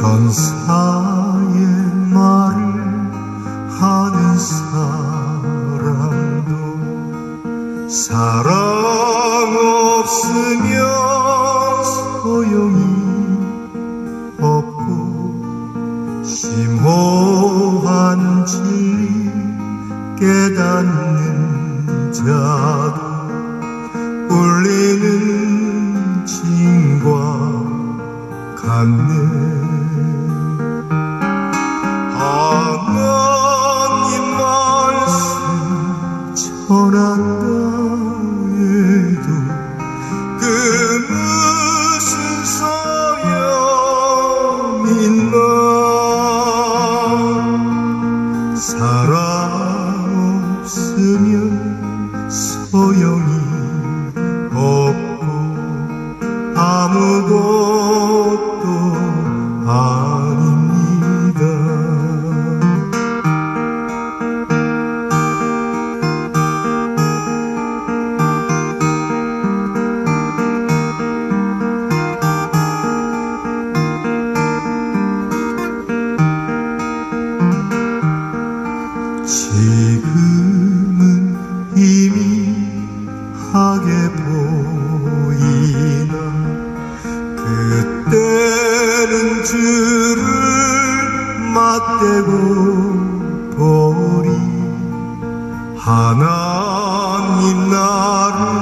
천사의 말을 하는 사람도 사랑 없으면 소용이 없고 심오한 진리 깨닫는 자도 울리는 징과 같네 하나님 말씀 전한다 해도 그 무슨 소용 있나? 사랑 없으면 소용이 없고 아무것도 지금은 희미하게 보이나 그때는 주를 맞대고 보리 하나님 나를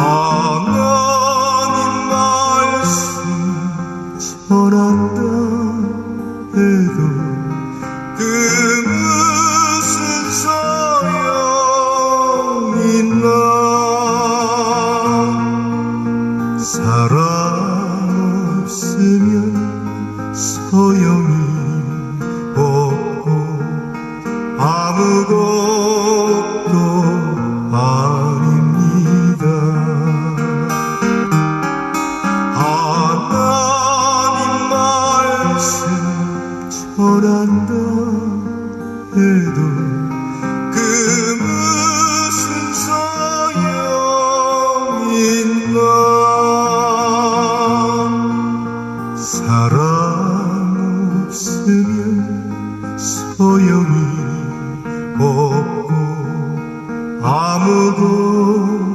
하나님 말씀. 전한다 해도 그 무슨 소용 있나? 사랑 없으면 소용이 소용이 없고 아무것도 아